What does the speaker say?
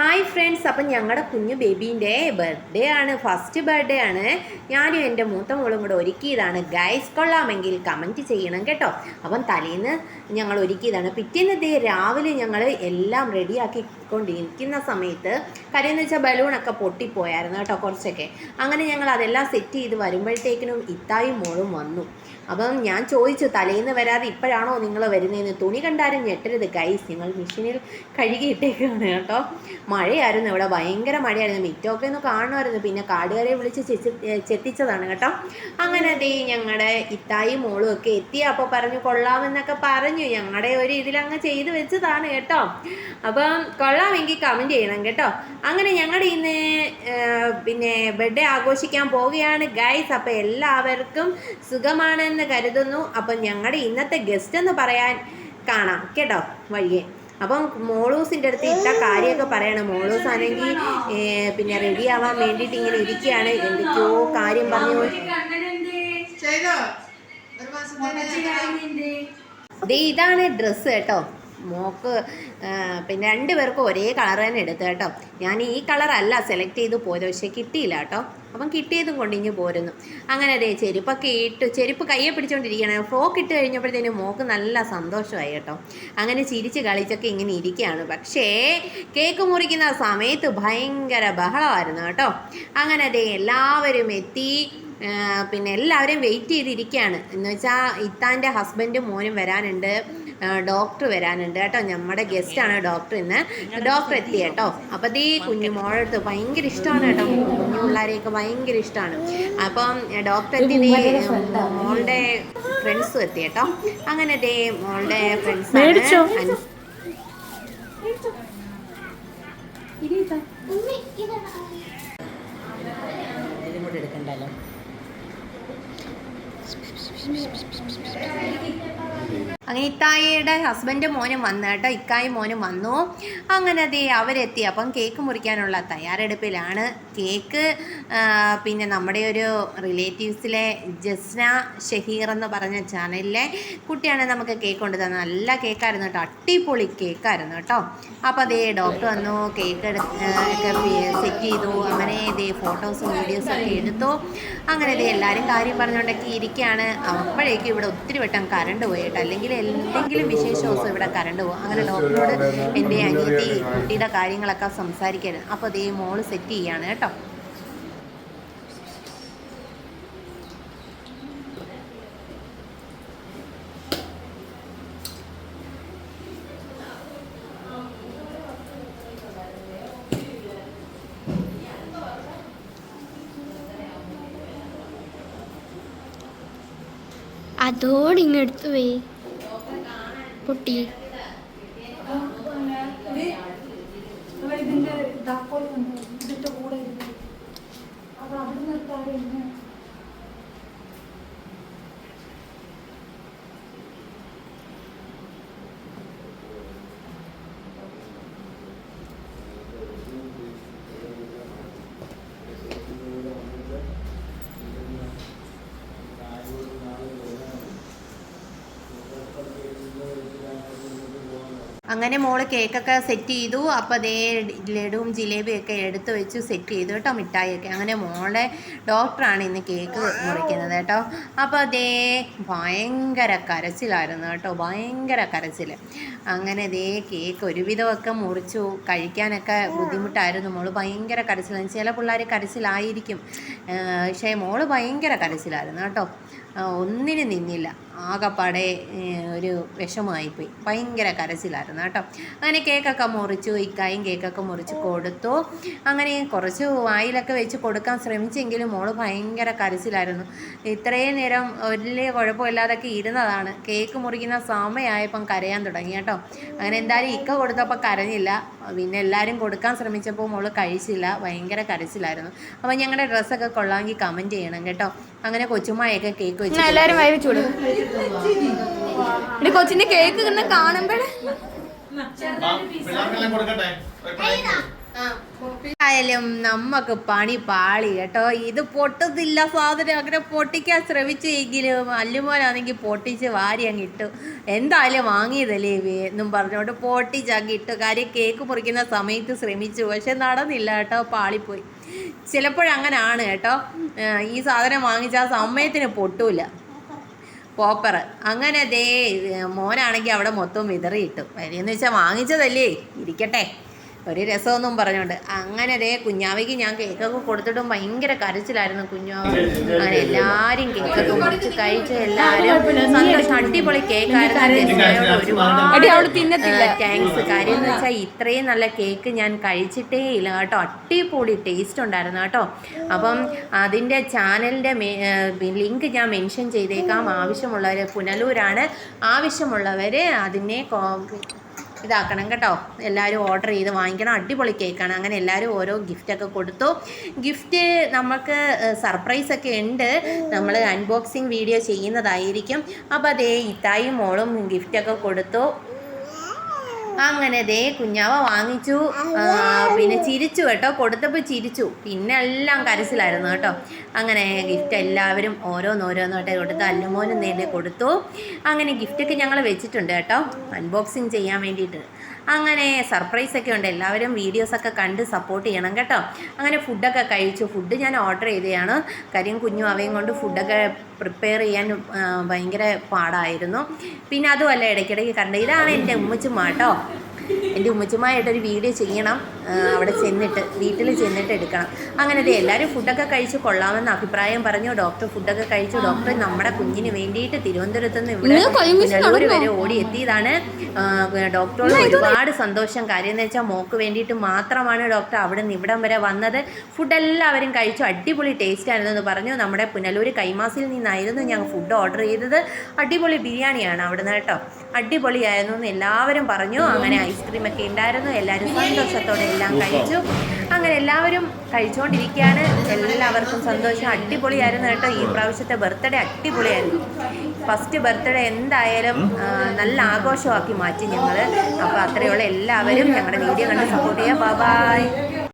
Hi friends അപ്പം ഞങ്ങളുടെ കുഞ്ഞു ബേബീന്റെ ബർത്ത്ഡേ ആണ് ഫസ്റ്റ് ബർത്ത്ഡേ ആണ്. ഞാനും എന്റെ മൂത്ത മോളും കൂടെ ഒരുക്കിയതാണ്. ഗൈസ് കൊള്ളാമെങ്കിൽ കമന്റ് ചെയ്യണം കേട്ടോ. അപ്പം തലേന്ന് ഞങ്ങൾ ഒരുക്കിയതാണ്. പിറ്റേന്ന് ദേ രാവിലെ ഞങ്ങൾ എല്ലാം റെഡിയാക്കി കൊണ്ടിരിക്കുന്ന സമയത്ത് കരയെന്ന് വെച്ചാൽ ബലൂണൊക്കെ പൊട്ടിപ്പോയായിരുന്നു കേട്ടോ കുറച്ചൊക്കെ. അങ്ങനെ ഞങ്ങൾ അതെല്ലാം സെറ്റ് ചെയ്ത് വരുമ്പോഴത്തേക്കിനും ഇത്തായും മോളും വന്നു. അപ്പം ഞാൻ ചോദിച്ചു തലേന്ന് വരാതെ ഇപ്പോഴാണോ നിങ്ങൾ വരുന്നതെന്ന് തുണി കണ്ടാലും ഞെട്ടരുത് ഗൈസ് നിങ്ങൾ മെഷീനിൽ കഴുകിയിട്ടേക്കാണ് കേട്ടോ. മഴയായിരുന്നു ഇവിടെ. ഭയങ്കര മഴയായിരുന്നു. മിറ്റമൊക്കെ ഒന്ന് കാണുമായിരുന്നു. പിന്നെ കാടുകാരെ വിളിച്ച് ചെത്തിച്ചതാണ് കേട്ടോ. അങ്ങനെ ദേ ഞങ്ങളുടെ ഇത്തായും മോളും ഒക്കെ എത്തി. അപ്പോൾ പറഞ്ഞു കൊള്ളാമെന്നൊക്കെ പറഞ്ഞു. ഞങ്ങളുടെ ഒരു ഇതിലങ്ങ് ചെയ്ത് വെച്ചതാണ് കേട്ടോ. അപ്പം കൊള്ളാമെങ്കിൽ കമന്റ് ചെയ്യണം കേട്ടോ. അങ്ങനെ ഞങ്ങളുടെ ഇന്ന് പിന്നെ ബർത്ത്ഡേ ആഘോഷിക്കാൻ പോവുകയാണ്. ഗൈസ് അപ്പോൾ എല്ലാവർക്കും സുഖമാണെന്ന് കരുതുന്നു. അപ്പം ഞങ്ങളുടെ ഇന്നത്തെ ഗസ്റ്റ് എന്ന് പറയാൻ കാണാം കേട്ടോ വഴിയെ. അപ്പം മോളൂസിന്റെ അടുത്ത് ഇട്ട കാര്യമൊക്കെ പറയണം. മോളൂസ് ആണെങ്കിൽ പിന്നെ റെഡി ആവാൻ വേണ്ടിയിട്ട് ഇങ്ങനെ ഇരിക്കുകയാണ്. എന്തൊക്കെയോ കാര്യം പറഞ്ഞു. ഇതാണ് ഡ്രസ്സ് കേട്ടോ. മോക്ക് പിന്നെ രണ്ട് പേർക്കും ഒരേ കളർ തന്നെ എടുത്തു കേട്ടോ. ഞാൻ ഈ കളറല്ല സെലക്ട് ചെയ്ത് പോയത് പക്ഷേ കിട്ടിയില്ല കേട്ടോ. അപ്പം കിട്ടിയതും കൊണ്ടിഞ്ഞ് പോരുന്നു. അങ്ങനെ അതേ ചെരുപ്പൊക്കെ ഇട്ട് ചെരുപ്പ് കയ്യെ പിടിച്ചുകൊണ്ടിരിക്കുകയാണ് ഫ്രോക്ക് ഇട്ട് കഴിഞ്ഞപ്പോഴത്തേനും മോക്ക് നല്ല സന്തോഷമായി കേട്ടോ. അങ്ങനെ ചിരിച്ച് കളിച്ചൊക്കെ ഇങ്ങനെ ഇരിക്കുകയാണ്. പക്ഷേ കേക്ക് മുറിക്കുന്ന സമയത്ത് ഭയങ്കര ബഹളമായിരുന്നു കേട്ടോ. അങ്ങനെ അതേ എല്ലാവരും എത്തി പിന്നെ എല്ലാവരും വെയിറ്റ് ചെയ്തിരിക്കുകയാണ്. എന്ന് വെച്ചാൽ ഇത്താന്റെ ഹസ്ബൻഡും മോനും വരാനുണ്ട്. ഡോക്ടർ വരാനുണ്ട് കേട്ടോ. നമ്മുടെ ഗസ്റ്റാണ് ഡോക്ടർ ഇന്ന്. ഡോക്ടർ എത്തി കേട്ടോ. അപ്പോൾ ഈ കുഞ്ഞു മോളെടുത്ത് ഭയങ്കര ഇഷ്ടമാണ് കേട്ടോ. കുഞ്ഞു പിള്ളേരെയൊക്കെ ഭയങ്കര ഇഷ്ടമാണ് അപ്പം ഡോക്ടർ എത്തി മോളുടെ ഫ്രണ്ട്സും എത്തി കേട്ടോ. അങ്ങനെ ദേ മോളുടെ ഫ്രണ്ട്സ് ഇതും. കൂടെ എടുക്കണ്ടല്ലോ. അങ്ങനെ ഇത്തായിയുടെ ഹസ്ബൻഡ് മോനും വന്നു കേട്ടോ. ഇക്കായും മോനും വന്നു. അങ്ങനെ അതേ അവരെത്തി. അപ്പം കേക്ക് മുറിക്കാനുള്ള തയ്യാറെടുപ്പിലാണ്. കേക്ക് പിന്നെ നമ്മുടെ ഒരു റിലേറ്റീവ്സിലെ ജസ്ന ഷഹീർ എന്ന് പറഞ്ഞ ചാനലിലെ കുട്ടിയാണ് നമുക്ക് കേക്ക് കൊണ്ട് തന്നത്. നല്ല കേക്കായിരുന്നു കേട്ടോ. അടിപൊളി കേക്കായിരുന്നു കേട്ടോ. അപ്പോൾ അതേ ഡോക്ടർ വന്നു കേക്ക് എടുത്ത് സെറ്റ് ചെയ്തു. അങ്ങനെ ഇതേ ഫോട്ടോസും വീഡിയോസും ഒക്കെ എടുത്തു. അങ്ങനെ ഇതേ എല്ലാവരും കാര്യം പറഞ്ഞുകൊണ്ടൊക്കെ ഇരിക്കുകയാണ് അപ്പോഴേക്കും ഇവിടെ ഒത്തിരി വട്ടം കറണ്ട് പോയിട്ട് അല്ലെങ്കിൽ എന്തെങ്കിലും വിശേഷ ദിവസം ഇവിടെ കരണ്ട് പോകും. അങ്ങനെ ഡോക്ടറോട് എന്റെ അനിയത്തി കുട്ടിയുടെ കാര്യങ്ങളൊക്കെ സംസാരിക്കരുത് അപ്പോൾ അതേ മോൾ സെറ്റ് ചെയ്യാണ് കേട്ടോ. അതോടിങ്ങെടുത്തു വേ പൊട്ടി ഇതിന്റെ കൂടെ അവിടെ നിർത്താതെ അങ്ങനെ മോൾ കേക്കൊക്കെ സെറ്റ് ചെയ്തു. അപ്പോൾ അതേ ലഡുവും ജിലേബിയൊക്കെ എടുത്ത് വെച്ച് സെറ്റ് ചെയ്തു കേട്ടോ മിഠായിയൊക്കെ. അങ്ങനെ മോളെ ഡോക്ടറാണ് ഇന്ന് കേക്ക് മുറിക്കുന്നത് കേട്ടോ. അപ്പോൾ അതേ ഭയങ്കര കരച്ചിലായിരുന്നു കേട്ടോ ഭയങ്കര കരച്ചിൽ അങ്ങനെ ദേ കേക്ക് ഒരുവിധമൊക്കെ മുറിച്ചു. കഴിക്കാനൊക്കെ ബുദ്ധിമുട്ടായിരുന്നു മോൾ ഭയങ്കര കരച്ചിലാണ് ചില പിള്ളേർ കരച്ചിലായിരിക്കും. പക്ഷേ മോൾ ഭയങ്കര കരച്ചിലായിരുന്നു കേട്ടോ. ഒന്നിനും നിന്നില്ല. ആകപ്പാടെ ഒരു വിഷമമായിപ്പോയി ഭയങ്കര കരച്ചിലായിരുന്നു കേട്ടോ. അങ്ങനെ കേക്കൊക്കെ മുറിച്ചു ഇക്കായും കേക്കൊക്കെ മുറിച്ച് കൊടുത്തു. അങ്ങനെ കുറച്ച് വായിലൊക്കെ വെച്ച് കൊടുക്കാൻ ശ്രമിച്ചെങ്കിലും മോൾ ഭയങ്കര കരച്ചിലായിരുന്നു. ഇത്രയും നേരം വലിയ കുഴപ്പമില്ലാതൊക്കെ ഇരുന്നതാണ്. കേക്ക് മുറിക്കുന്ന സമയമായപ്പം കരയാൻ തുടങ്ങി കേട്ടോ. അങ്ങനെ എന്തായാലും ഇക്ക കൊടുത്തപ്പോൾ കരഞ്ഞില്ല. പിന്നെ എല്ലാവരും കൊടുക്കാൻ ശ്രമിച്ചപ്പോൾ മോൾ കഴിച്ചില്ല. ഭയങ്കര കരച്ചിലായിരുന്നു. അപ്പം ഞങ്ങളുടെ ഡ്രസ്സൊക്കെ കൊള്ളാമെങ്കിൽ കമന്റ് ചെയ്യണം കേട്ടോ. അങ്ങനെ കൊച്ചുമായൊക്കെ കേക്ക് വെച്ച് എല്ലാവരും എന്റെ കൊച്ചിന്റെ കേക്ക് ഇങ്ങനെ കാണുമ്പോഴേ. നമ്മക്ക് പണി പാളി കേട്ടോ. ഇത് പൊട്ടത്തില്ല സാധനം അങ്ങനെ പൊട്ടിക്കാൻ ശ്രമിച്ചെങ്കിലും അല്ലുമോനാണെങ്കിൽ പൊട്ടിച്ച് വാരി അങ്ങ് ഇട്ടു. എന്തായാലും വാങ്ങിയതല്ലേ ഇവ എന്നും പൊട്ടിച്ച് അങ്ങ് ഇട്ടു. കാര്യം കേക്ക് മുറിക്കുന്ന സമയത്ത് ശ്രമിച്ചു. പക്ഷെ നടന്നില്ല കേട്ടോ പാളിപ്പോയി. ചിലപ്പോഴങ്ങനാണ് കേട്ടോ. ഈ സാധനം വാങ്ങിച്ച സമയത്തിന് പൊട്ടൂല. പോപ്പർ. അങ്ങനെ ദേ മോനാണെങ്കിൽ അവിടെ മൊത്തം വിതറിയിട്ടു. വരിയെന്ന് വെച്ചാൽ വാങ്ങിച്ചതല്ലേ? ഇരിക്കട്ടെ. ഒരു രസമൊന്നും പറഞ്ഞോണ്ട്. അങ്ങനെ അതേ കുഞ്ഞാവയ്ക്ക് ഞാൻ കേക്കൊക്കെ കൊടുത്തിട്ടും ഭയങ്കര കരച്ചിലായിരുന്നു കുഞ്ഞാവ അങ്ങനെ എല്ലാവരും കേക്കൊക്കെ മുറിച്ച് കഴിച്ച് എല്ലാവരും സന്തോഷം അടിപൊളി കേക്കായിരുന്നു അടി അവൾ തിന്നത്തില്ല. താങ്ക്സ് കാര്യം എന്ന് വെച്ചാൽ ഇത്രയും നല്ല കേക്ക് ഞാൻ കഴിച്ചിട്ടേ ഇല്ല കേട്ടോ. അടിപൊളി ടേസ്റ്റ് ഉണ്ടായിരുന്നു കേട്ടോ. അപ്പം അതിന്റെ ചാനലിന്റെ ലിങ്ക് ഞാൻ മെൻഷൻ ചെയ്തേക്കാം. ആവശ്യമുള്ളവർ പുനലൂരാണ്. ആവശ്യമുള്ളവർ അതിനെ കോ- ഇതാക്കണം കേട്ടോ. എല്ലാവരും ഓർഡർ ചെയ്ത് വാങ്ങിക്കണം. അടിപൊളി കേക്കാണ് അങ്ങനെ എല്ലാവരും ഓരോ ഗിഫ്റ്റൊക്കെ കൊടുത്തു. ഗിഫ്റ്റ് നമുക്ക് സർപ്രൈസ് ഒക്കെ ഉണ്ട്. നമ്മൾ അൺബോക്സിങ് വീഡിയോ ചെയ്യുന്നതായിരിക്കും. അപ്പോൾ അതേ ഇത്തായും മോളും ഗിഫ്റ്റൊക്കെ കൊടുത്തു. അങ്ങനെ ദേ കുഞ്ഞാവ വാങ്ങിച്ചു. പിന്നെ ചിരിച്ചു കേട്ടോ. കൊടുത്തപ്പോൾ ചിരിച്ചു. പിന്നെ എല്ലാം കരച്ചിലായിരുന്നു കേട്ടോ. അങ്ങനെ ഗിഫ്റ്റ് എല്ലാവരും ഓരോന്നോരോന്നോട്ടെ കൊടുത്ത് അല്ലുമോനും നേരെ കൊടുത്തു. അങ്ങനെ ഗിഫ്റ്റൊക്കെ ഞങ്ങൾ വെച്ചിട്ടുണ്ട് കേട്ടോ. അൺബോക്സിങ് ചെയ്യാൻ വേണ്ടിയിട്ട്. അങ്ങനെ സർപ്രൈസ് ഒക്കെ ഉണ്ട്. എല്ലാവരും വീഡിയോസൊക്കെ കണ്ട് സപ്പോർട്ട് ചെയ്യണം കേട്ടോ. അങ്ങനെ ഫുഡൊക്കെ കഴിച്ചു. ഫുഡ് ഞാൻ ഓർഡർ ചെയ്തതാണ്. കരിയും കുഞ്ഞും അവയും കൊണ്ട് ഫുഡൊക്കെ പ്രിപ്പയർ ചെയ്യാൻ ഭയങ്കര പാടായിരുന്നു. പിന്നെ അതുമല്ല ഇടയ്ക്കിടയ്ക്ക് കണ്ട ഇതാണ് എന്റെ ഉമ്മച്ചുമ്മ കേട്ടോ എന്റെ ഉമ്മച്ചുമ്മയായിട്ടൊരു വീഡിയോ ചെയ്യണം. അവിടെ ചെന്നിട്ട് വീട്ടിൽ ചെന്നിട്ട് എടുക്കണം. അങ്ങനെ ദേ എല്ലാവരും ഫുഡൊക്കെ കഴിച്ച് കൊള്ളാമെന്ന് അഭിപ്രായം പറഞ്ഞു. ഡോക്ടർ ഫുഡൊക്കെ കഴിച്ചു. ഡോക്ടർ നമ്മുടെ കുഞ്ഞിന് വേണ്ടിയിട്ട് തിരുവനന്തപുരത്ത് നിന്ന് ഇവിടെ പുനലൂർ വരെ ഓടി എത്തിയതാണ് ഡോക്ടറോട് ഒരുപാട് സന്തോഷം. കാര്യം എന്ന് വെച്ചാൽ മോക്ക് വേണ്ടിയിട്ട് മാത്രമാണ് ഡോക്ടർ അവിടെ നിന്ന് ഇവിടം വരെ വന്നത്. ഫുഡ് എല്ലാവരും കഴിച്ചു. അടിപൊളി ടേസ്റ്റ് ആയിരുന്നു എന്ന് പറഞ്ഞു. നമ്മുടെ പുനലൂർ കൈമാസിൽ നിന്നായിരുന്നു ഞങ്ങൾ ഫുഡ് ഓർഡർ ചെയ്തത്. അടിപൊളി ബിരിയാണിയാണ് അവിടുന്ന് കേട്ടോ. അടിപൊളിയായിരുന്നു എന്ന് എല്ലാവരും പറഞ്ഞു. അങ്ങനെ ഐസ്ക്രീം ഒക്കെ ഉണ്ടായിരുന്നു. എല്ലാവരും സന്തോഷത്തോടെ എല്ലാം കഴിച്ചു. അങ്ങനെ എല്ലാവരും കഴിച്ചുകൊണ്ടിരിക്കുകയാണ് എല്ലാവർക്കും സന്തോഷം. അടിപൊളിയായിരുന്നു കേട്ടോ. ഈ പ്രാവശ്യത്തെ ബർത്ത്ഡേ അടിപൊളിയായിരുന്നു. ഫസ്റ്റ് ബർത്ത്ഡേ എന്തായാലും നല്ല ആഘോഷമാക്കി മാറ്റി ഞങ്ങൾ അപ്പോൾ അത്രയുള്ള എല്ലാവരും ഞങ്ങളുടെ വീഡിയോ കണ്ട് സപ്പോർട്ട് ചെയ്യുക ബൈ